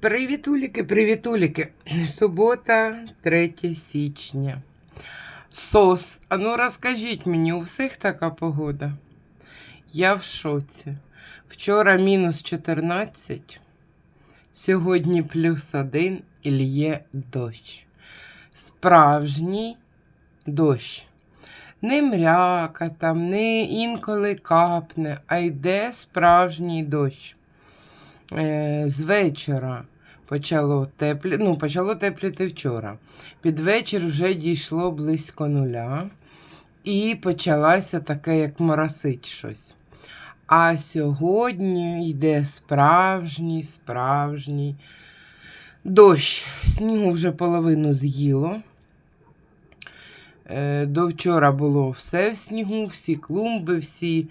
Привітуліки, привітуліки. Субота, 3 січня. Сос. А ну розкажіть мені, у всіх така погода? Я в шоці. Вчора мінус 14, сьогодні плюс 1 і лє дощ. Справжній дощ. Не мряка там, не інколи капне, а йде справжній дощ. Е, з вечора почало теплі, ну, почало тепліти вчора. Під вечір вже дійшло близько нуля, і почалося таке, як моросить щось. А сьогодні йде справжній, справжній дощ. Снігу вже половину з'їло. Е, До вчора було все в снігу, всі клумби, всі,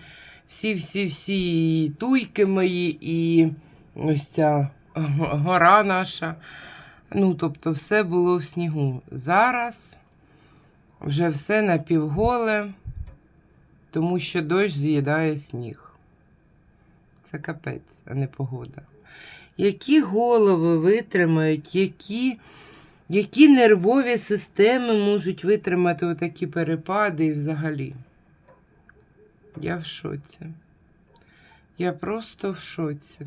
всі, всі, всі туйки мої, і ось ця гора наша. Ну, тобто, все було в снігу. Зараз вже все напівголе, тому що дощ з'їдає сніг. Це капець, а не погода. Які голови витримають, які, які нервові системи можуть витримати отакі перепади і взагалі? Я в шоці. Я просто в шоці.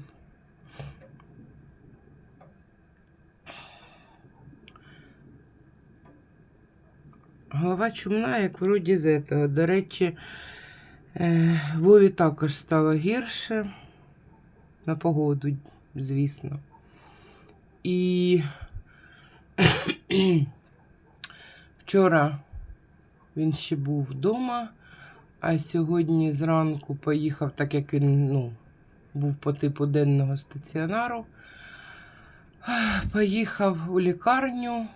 Голова чумна, як вроді з этого. До речі, е, Вові також стало гірше на погоду, звісно. І вчора він ще був вдома, а сьогодні зранку поїхав, так як він ну, був по типу денного стаціонару. Поїхав у лікарню.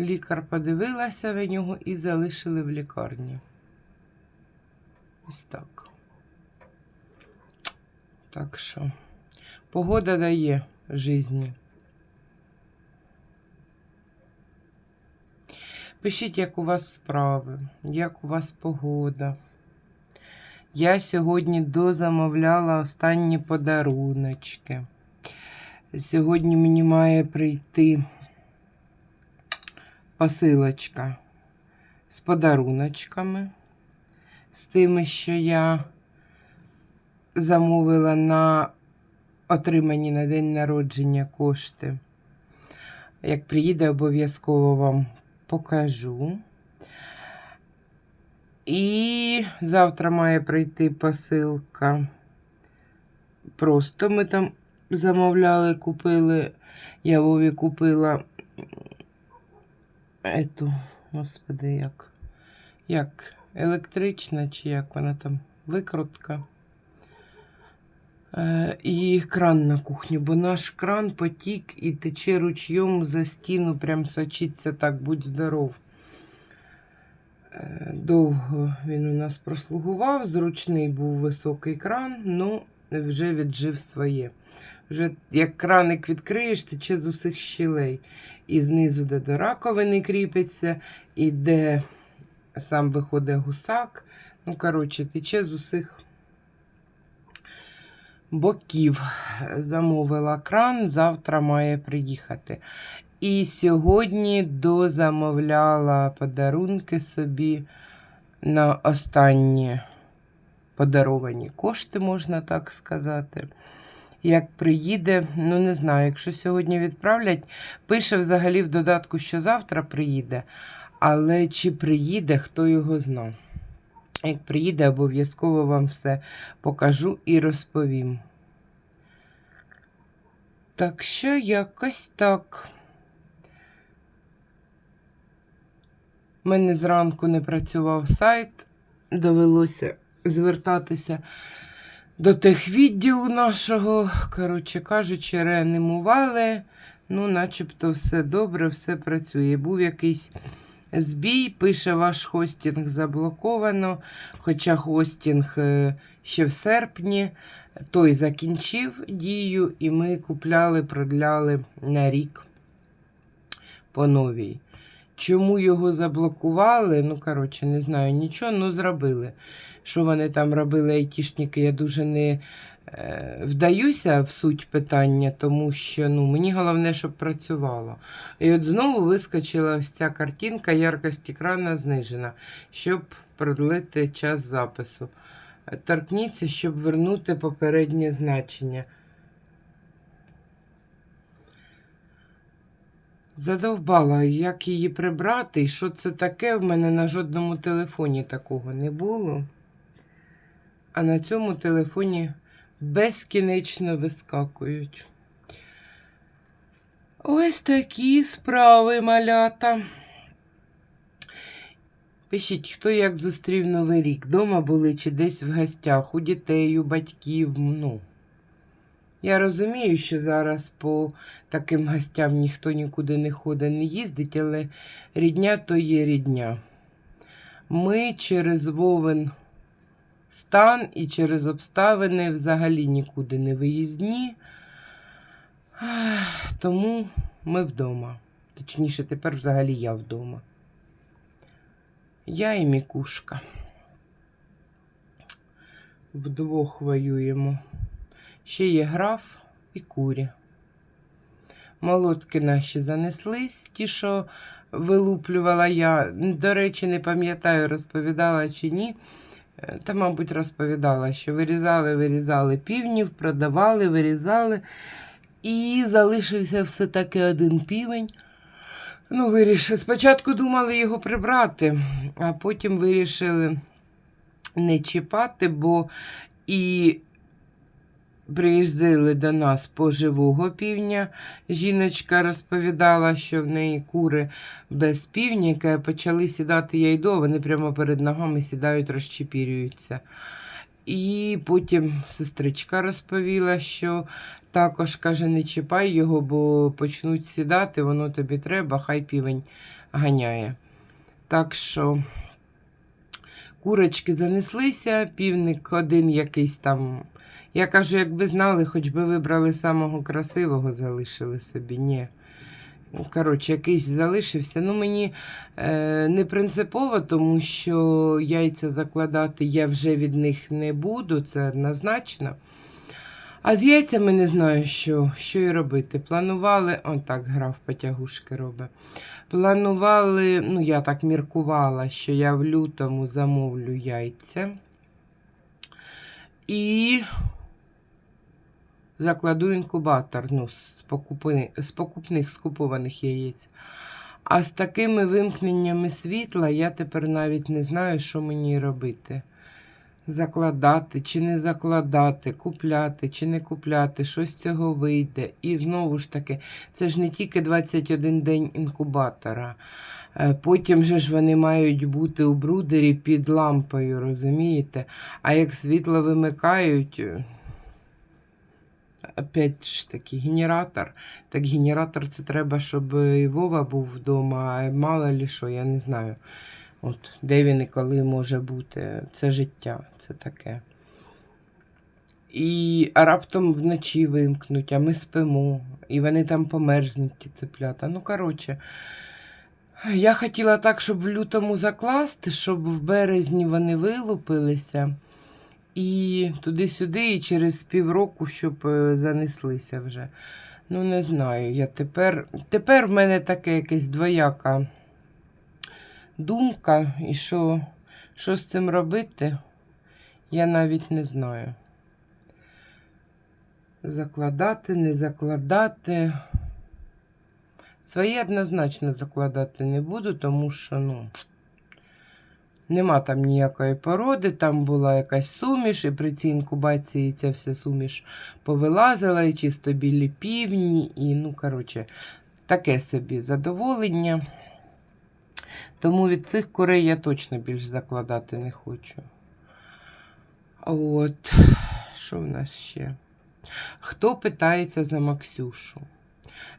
Лікар подивилася на нього і залишили в лікарні. Ось так. Так що, погода дає житті. Пишіть, як у вас справи, як у вас погода. Я сьогодні дозамовляла останні подаруночки. Сьогодні мені має прийти посилочка з подаруночками, з тими, що я замовила на отримані на день народження кошти. Як приїде, обов'язково вам покажу. І завтра має прийти посилка. Просто ми там замовляли, купили, я Вові купила ету, господи, як, як електрична, чи як вона там, викрутка. Е, і кран на кухню, бо наш кран потік і тече ручйом за стіну, прям сочиться так, будь здоров. Е, довго він у нас прослугував, зручний був високий кран, ну вже віджив своє. Вже як краник відкриєш, тече з усіх щілей. І знизу, де до раковини кріпиться, і де сам виходить гусак. Ну, коротше, тече з усіх боків. Замовила кран, завтра має приїхати. І сьогодні дозамовляла подарунки собі на останні подаровані кошти, можна так сказати. Як приїде, ну не знаю, якщо сьогодні відправлять, пише взагалі в додатку, що завтра приїде. Але чи приїде, хто його зна. Як приїде, обов'язково вам все покажу і розповім. Так що якось так. У мене зранку не працював сайт, довелося звертатися до тих відділу нашого, коротше кажучи, реанімували. Ну, начебто все добре, все працює. Був якийсь збій, пише, ваш хостінг заблоковано. Хоча хостінг е, ще в серпні, той закінчив дію, і ми купляли, продляли на рік по новій. Чому його заблокували? Ну, коротше, не знаю нічого, ну зробили. Що вони там робили, айтішники, я дуже не е, вдаюся в суть питання, тому що ну, мені головне, щоб працювало. І от знову вискочила ось ця картинка, яркость екрана знижена, щоб продлити час запису. Торкніться, щоб вернути попереднє значення. Задовбала, як її прибрати, і що це таке, в мене на жодному телефоні такого не було. А на цьому телефоні безкінечно вискакують. Ось такі справи, малята. Пишіть, хто як зустрів Новий рік. Дома були чи десь в гостях, у дітей, у батьків. Ну. Я розумію, що зараз по таким гостям ніхто нікуди не ходить, не їздить, але рідня то є рідня. Ми через Вовен стан і через обставини взагалі нікуди не виїзні. Тому ми вдома. Точніше, тепер взагалі я вдома. Я і Мікушка. Вдвох воюємо. Ще є граф і курі. Молотки наші занеслись, ті, що вилуплювала я. До речі, не пам'ятаю, розповідала чи ні. Е, Та, мабуть, розповідала, що вирізали, вирізали півнів, продавали, вирізали. І залишився все-таки один півень. Ну, вирішили. Спочатку думали його прибрати, а потім вирішили не чіпати, бо і приїздили до нас по живого півня. Жіночка розповідала, що в неї кури без півніка почали сідати яйдо, вони прямо перед ногами сідають, розчепірюються. І потім сестричка розповіла, що також каже, не чіпай його, бо почнуть сідати, воно тобі треба, хай півень ганяє. Так що курочки занеслися, півник один якийсь там. Я кажу, якби знали, хоч би вибрали самого красивого, залишили собі. Ні. Коротше, якийсь залишився. Ну, мені е, не принципово, тому що яйця закладати я вже від них не буду, це однозначно. А з яйцями не знаю, що що і робити. Планували, он так грав потягушки робить. Планували, ну я так міркувала, що я в лютому замовлю яйця. І закладу інкубатор ну, з, покупи, з покупних скупованих яєць. А з такими вимкненнями світла я тепер навіть не знаю, що мені робити. Закладати чи не закладати, купляти чи не купляти, що з цього вийде. І знову ж таки, це ж не тільки 21 день інкубатора. Е, Потім же ж вони мають бути у брудері під лампою, розумієте? А як світло вимикають, е, опять ж таки, генератор. Так генератор це треба, щоб і Вова був вдома, а мало ли що, я не знаю. От, де він і коли може бути. Це життя, це таке. І а раптом вночі вимкнуть, а ми спимо, і вони там померзнуть, ті цеплята. Ну, коротше, я хотіла так, щоб в лютому закласти, щоб в березні вони вилупилися. І туди-сюди, і через півроку, щоб е, занеслися вже. Ну, не знаю. Я тепер, тепер в мене таке якесь двояка думка, і що, що з цим робити, я навіть не знаю. Закладати, не закладати. Своє однозначно закладати не буду, тому що, ну, нема там ніякої породи, там була якась суміш, і при цій інкубації ця вся суміш повилазила, і чисто білі півні, і, ну, коротше, таке собі задоволення. Тому від цих курей я точно більш закладати не хочу. От, що в нас ще? Хто питається за Максюшу?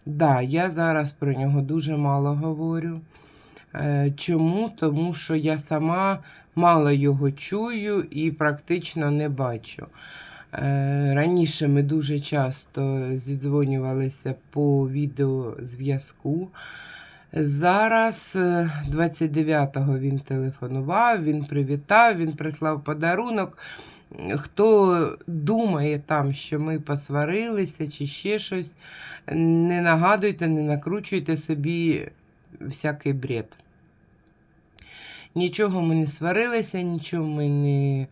Да, я зараз про нього дуже мало говорю. Е, Чому? Тому що я сама мало його чую і практично не бачу. Е, Раніше ми дуже часто зідзвонювалися по відеозв'язку. Зараз, е, 29-го він телефонував, він привітав, він прислав подарунок. Хто думає там, що ми посварилися чи ще щось, не нагадуйте, не накручуйте собі всякий бред. Нічого ми не сварилися, нічого ми не.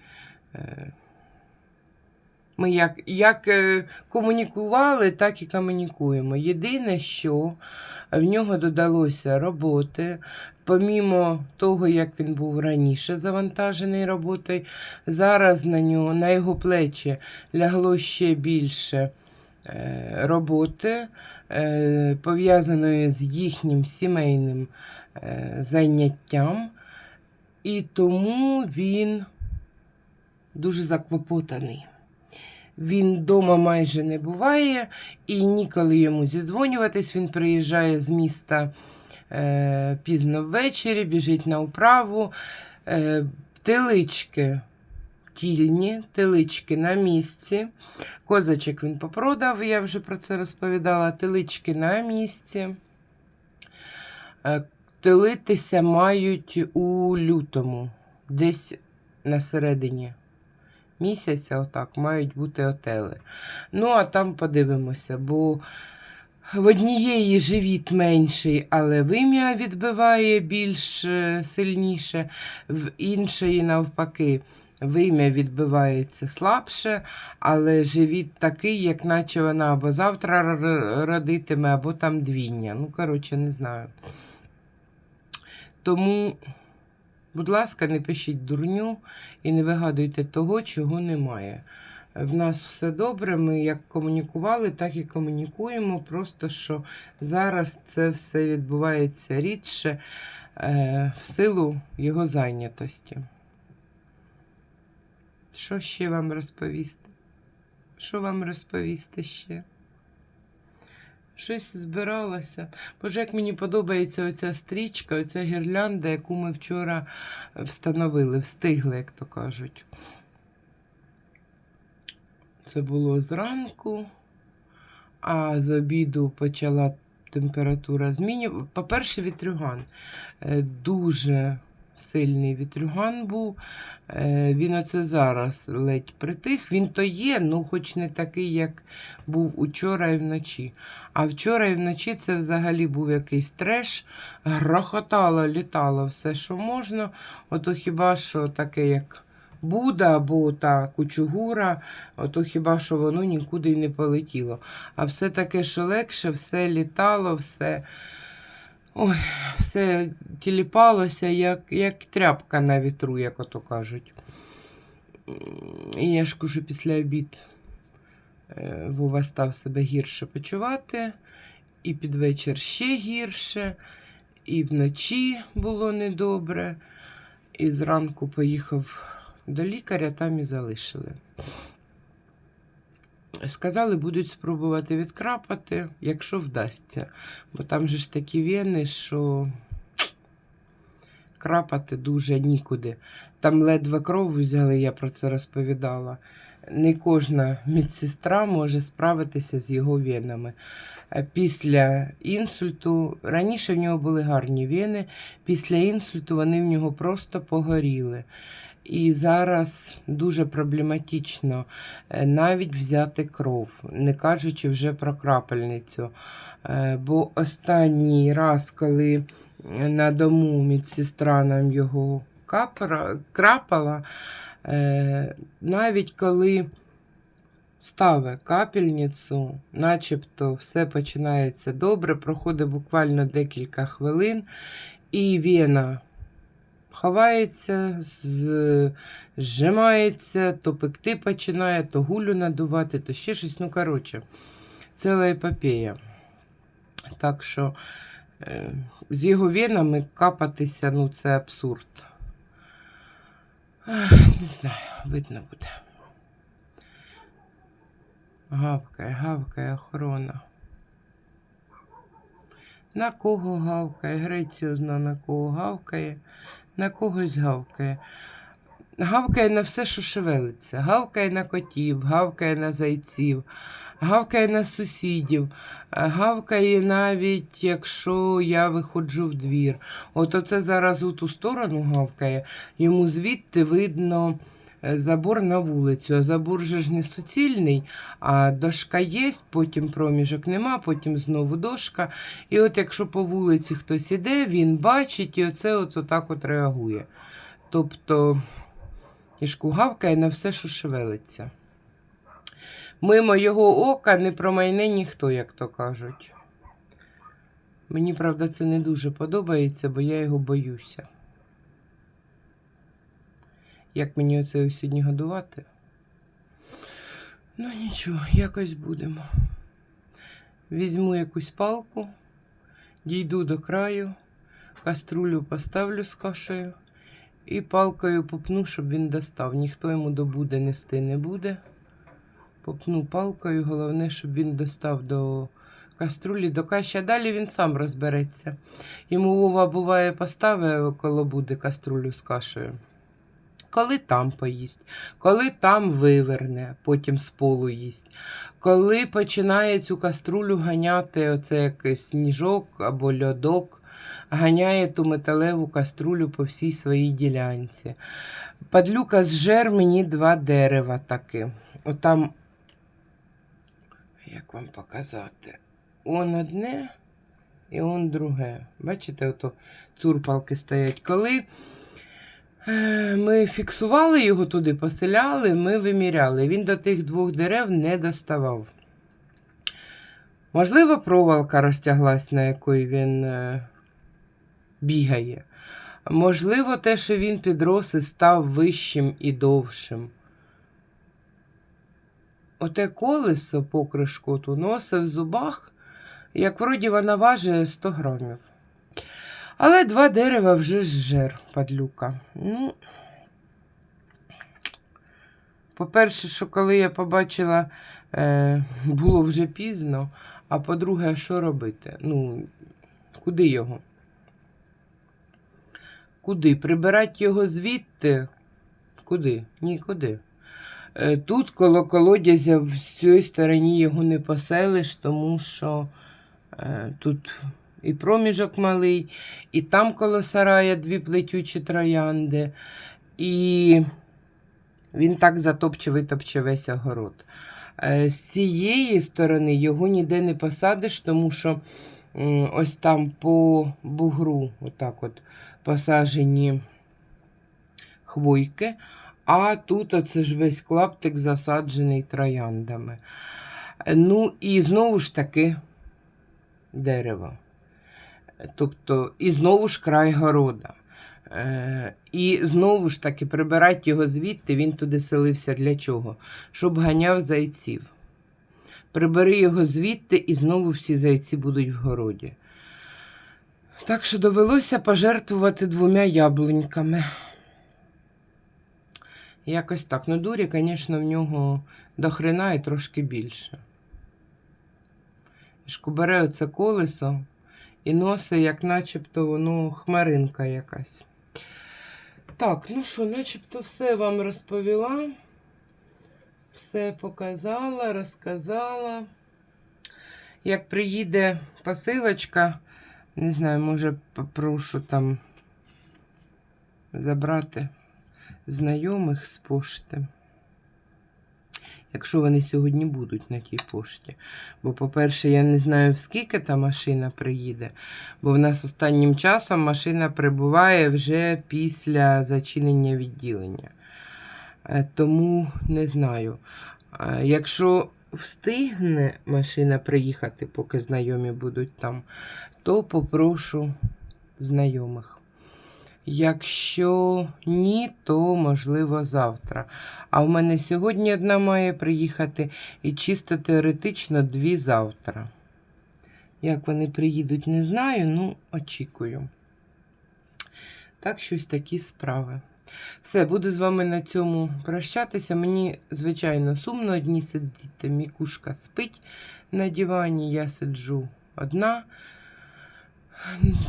е, Ми як, як е, комунікували, так і комунікуємо. Єдине, що в нього додалося роботи, помімо того, як він був раніше завантажений роботою, зараз на нього, на його плечі лягло ще більше роботи, е, пов'язаної з їхнім сімейним е, заняттям, і тому він дуже заклопотаний. Він вдома майже не буває, і ніколи йому зідзвонюватись. Він приїжджає з міста е, пізно ввечері, біжить на управу. Е, телички тільні, телички на місці. Козачок він попродав, я вже про це розповідала. Телички на місці. Е, телитися мають у лютому, десь на середині місяця, отак, мають бути отели. Ну, а там подивимося, бо в однієї живіт менший, але вим'я відбиває більш е, сильніше, в іншої, навпаки, вим'я відбивається слабше, але живіт такий, як наче вона або завтра родитиме, або там двійня. Ну, коротше, не знаю. Тому, будь ласка, не пишіть дурню і не вигадуйте того, чого немає. В нас все добре, ми як комунікували, так і комунікуємо. Просто що зараз це все відбувається рідше е, в силу його зайнятості. Що ще вам розповісти? Що вам розповісти ще? Щось збиралося. Боже, як мені подобається оця стрічка, оця гірлянда, яку ми вчора встановили, встигли, як то кажуть. Це було зранку, а з обіду почала температура змінювати. По-перше, вітрюган. Е, Дуже сильний вітрюган був. Е, Він оце зараз ледь притих. Він то є, ну хоч не такий, як був учора і вночі. А вчора і вночі це взагалі був якийсь треш. Грохотало, літало все, що можна. Ото хіба що таке, як Буда або та кучугура, ото хіба що воно нікуди й не полетіло. А все таке, що легше, все літало, все. Ой, все тіліпалося, як, як тряпка на вітру, як ото кажуть. І я ж кажу, після обід е, Вова став себе гірше почувати, і під вечір ще гірше, і вночі було недобре, і зранку поїхав до лікаря, там і залишили. Сказали, будуть спробувати відкрапати, якщо вдасться. Бо там же ж такі вени, що крапати дуже нікуди. Там ледве кров взяли, я про це розповідала. Не кожна медсестра може справитися з його венами. Е, Після інсульту, раніше в нього були гарні вени, після інсульту вони в нього просто погоріли. І зараз дуже проблематично е, навіть взяти кров, не кажучи вже про крапельницю. Е, Бо останній раз, коли на дому медсестра нам його крапала, е, навіть коли ставить капельницю, начебто все починається добре, проходить буквально декілька хвилин, і вена ховається, зжимається, то пекти починає, то гулю надувати, то ще щось. Ну, коротше, ціла епопея. Так що е, з його венами капатися, ну, це абсурд. Не знаю, видно буде. Гавкає, гавкає охорона. На кого гавкає? Греція зна на кого гавкає, на когось гавкає. Гавкає на все, що шевелиться. Гавкає на котів, гавкає на зайців, гавкає на сусідів, гавкає навіть, якщо я виходжу в двір. От оце зараз у ту сторону гавкає, йому звідти видно забор на вулицю. А забор же ж не суцільний, а дошка є, потім проміжок нема, потім знову дошка. І от якщо по вулиці хтось іде, він бачить і оце от отак от реагує. Тобто ішку гавкає на все, що шевелиться. Мимо його ока не промайне ніхто, як то кажуть. Мені, правда, це не дуже подобається, бо я його боюся. Як мені оце сьогодні годувати? Ну нічого, якось будемо. Візьму якусь палку, дійду до краю, каструлю поставлю з кашею і палкою попну, щоб він достав. Ніхто йому до буде нести не буде. Попну палкою, головне, щоб він достав до каструлі, до каші, а далі він сам розбереться. Йому Вова буває поставить коло буде каструлю з кашею. Коли там поїсть, коли там виверне, потім з полу їсть. Коли починає цю каструлю ганяти, оце якийсь сніжок або льодок, ганяє ту металеву каструлю по всій своїй ділянці. Падлюка зжер мені два дерева таки. Отам, як вам показати? Он одне і он друге. Бачите, ото цурпалки стоять. Коли ми фіксували його туди, поселяли, ми виміряли. Він до тих двох дерев не доставав. Можливо, проволока розтяглась, на якої він е, бігає. Можливо, те, що він підрос і став вищим і довшим. Оте колесо покришку носив в зубах, як вроді вона важить 100 грамів. Але два дерева вже зжер, падлюка. Ну, по-перше, що коли я побачила, е, було вже пізно, а по-друге, що робити? Ну, куди його? Куди? Прибирати його звідти? Куди? Нікуди. Е, Тут коло колодязя в цій стороні його не поселиш, тому що е, тут і проміжок малий, і там коло сарая дві плетючі троянди, і він так затопче, витопче весь огород. Е, З цієї сторони його ніде не посадиш, тому що ось там по бугру, отак от посажені хвойки. А тут оце ж весь клаптик засаджений трояндами. Е, Ну і знову ж таки дерево. Тобто, і знову ж край города. Е, І знову ж таки прибирати його звідти, він туди селився для чого? Щоб ганяв зайців. Прибери його звідти, і знову всі зайці будуть в городі. Так що довелося пожертвувати двома яблуньками. Якось так. Ну, дурі, звісно, в нього до хрена і трошки більше. Шку бере оце колесо і носить, як начебто воно хмаринка якась. Так, ну що, начебто все вам розповіла. Все показала, розказала. Як приїде посилочка, не знаю, може попрошу там забрати знайомих з пошти. Якщо вони сьогодні будуть на тій пошті. Бо, по-перше, я не знаю, скільки та машина приїде, бо в нас останнім часом машина прибуває вже після зачинення відділення. Е, Тому не знаю. Е, Якщо встигне машина приїхати, поки знайомі будуть там, то попрошу знайомих. Якщо ні, то можливо завтра. А в мене сьогодні одна має приїхати і чисто теоретично дві завтра. Як вони приїдуть, не знаю, ну очікую. Так, щось такі справи. Все, буду з вами на цьому прощатися. Мені, звичайно, сумно одні сидіти. Мікушка спить на дивані, я сиджу одна.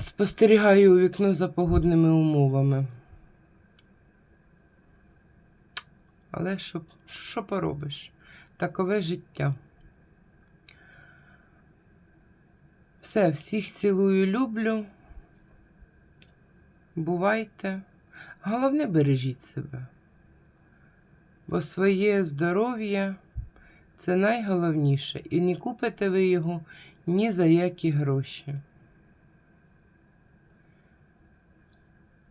Спостерігаю у вікно за погодними умовами. Але що, що поробиш? Такове життя. Все, всіх цілую, люблю. Бувайте. Головне, бережіть себе. Бо своє здоров'я це найголовніше. І не купите ви його ні за які гроші.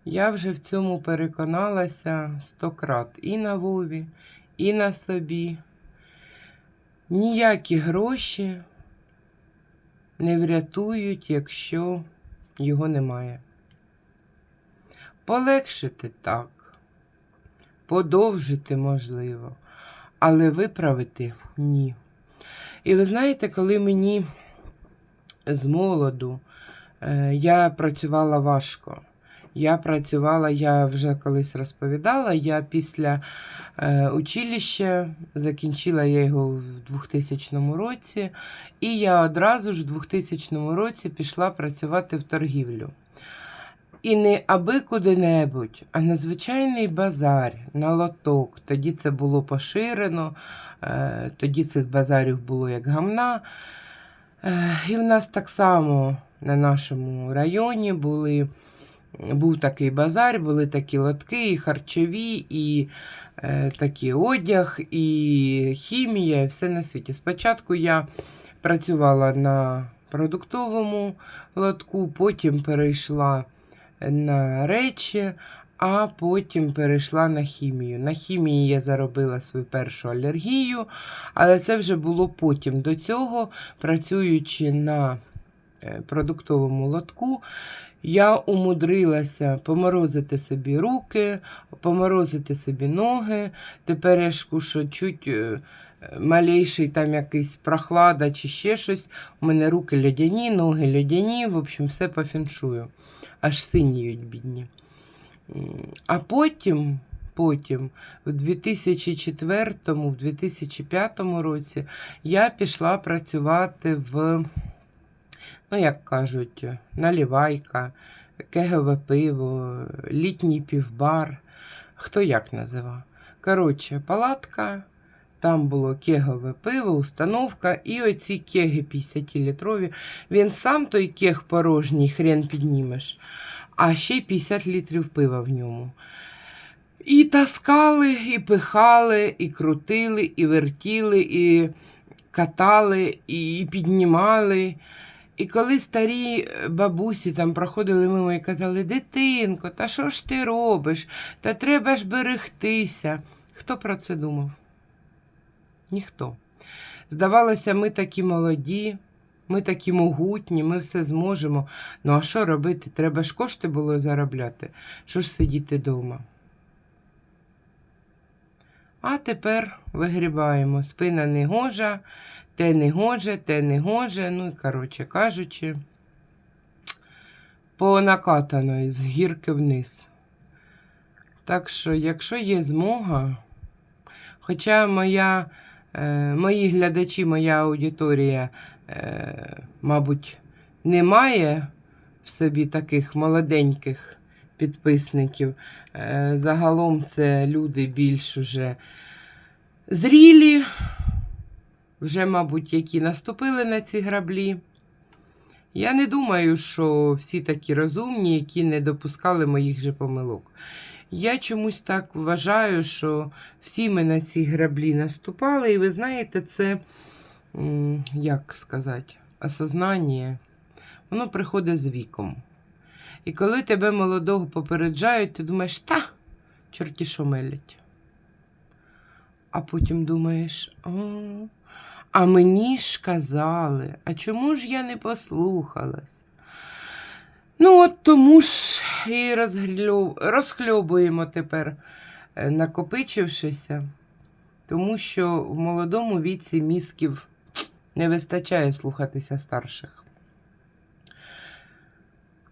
Я вже в цьому переконалася сто крат і на Вові, і на собі. Ніякі гроші не врятують, якщо його немає. Полегшити так, подовжити можливо, але виправити ні. І ви знаєте, коли мені з молоду е, я працювала важко. Я працювала, я вже колись розповідала, я після е, училища закінчила я його в 2000 році, і я одразу ж в 2000 році пішла працювати в торгівлю. І не аби куди-небудь, а на звичайний базар, на лоток. Тоді це було поширено, е, тоді цих базарів було як гамна. Е, І в нас так само на нашому районі були, був такий базар, були такі лотки, і харчові, і е, такий одяг, і хімія, і все на світі. Спочатку я працювала на продуктовому лотку, потім перейшла на речі, а потім перейшла на хімію. На хімії я заробила свою першу алергію, але це вже було потім. До цього, працюючи на е, продуктовому лотку, я умудрилася поморозити собі руки, поморозити собі ноги. Теперешку, що чуть е, малейший там якийсь прохлада чи ще щось, у мене руки льодяні, ноги льодяні, в общем, все по фіншую. Аж синіють бідні. А потім, потім, в 2004, в 2005 році я пішла працювати в, ну, як кажуть, налівайка, КГВ пиво, літній півбар, хто як називав. Коротше, палатка, там було кегове пиво, установка, і оці кеги 50-літрові. Він сам той кег порожній, хрен піднімеш, а ще й 50 літрів пива в ньому. І таскали, і пихали, і крутили, і вертіли, і катали, і піднімали. І коли старі е, бабусі там проходили мимо і казали, дитинко, та що ж ти робиш? Та треба ж берегтися. Хто про це думав? Ніхто. Здавалося, ми такі молоді, ми такі могутні, ми все зможемо. Ну а що робити? Треба ж кошти було заробляти. Що ж сидіти вдома? А тепер вигрібаємо. Спина не гожа, те не гоже, те не гоже. Ну і, коротше кажучи, по накатаної з гірки вниз. Так що, якщо є змога, хоча моя, е, мої глядачі, моя аудиторія, е, мабуть, не має в собі таких молоденьких підписників. Е, загалом це люди більш уже зрілі, вже, мабуть, які наступили на ці граблі. Я не думаю, що всі такі розумні, які не допускали моїх же помилок. Я чомусь так вважаю, що всі ми на ці граблі наступали, і ви знаєте, це, як сказати, осознання, воно приходить з віком. І коли тебе молодого попереджають, ти думаєш, та, чорті що мелять. А потім думаєш, «О, а мені ж казали, а чому ж я не послухалась? Ну, от тому ж і розхльобуємо тепер, е, накопичившися, тому що в молодому віці мізків не вистачає слухатися старших.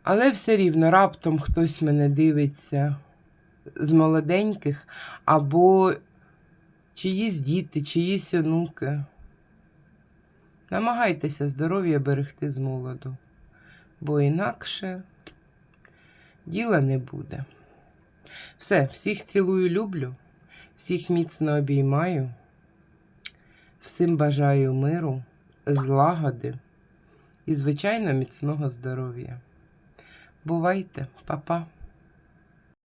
Але все рівно раптом хтось мене дивиться з молоденьких, або чиїсь діти, чиїсь онуки. Намагайтеся здоров'я берегти з молоду, бо інакше діла не буде. Все, всіх цілую, люблю, всіх міцно обіймаю, всім бажаю миру, злагоди і, звичайно, міцного здоров'я. Бувайте, па-па.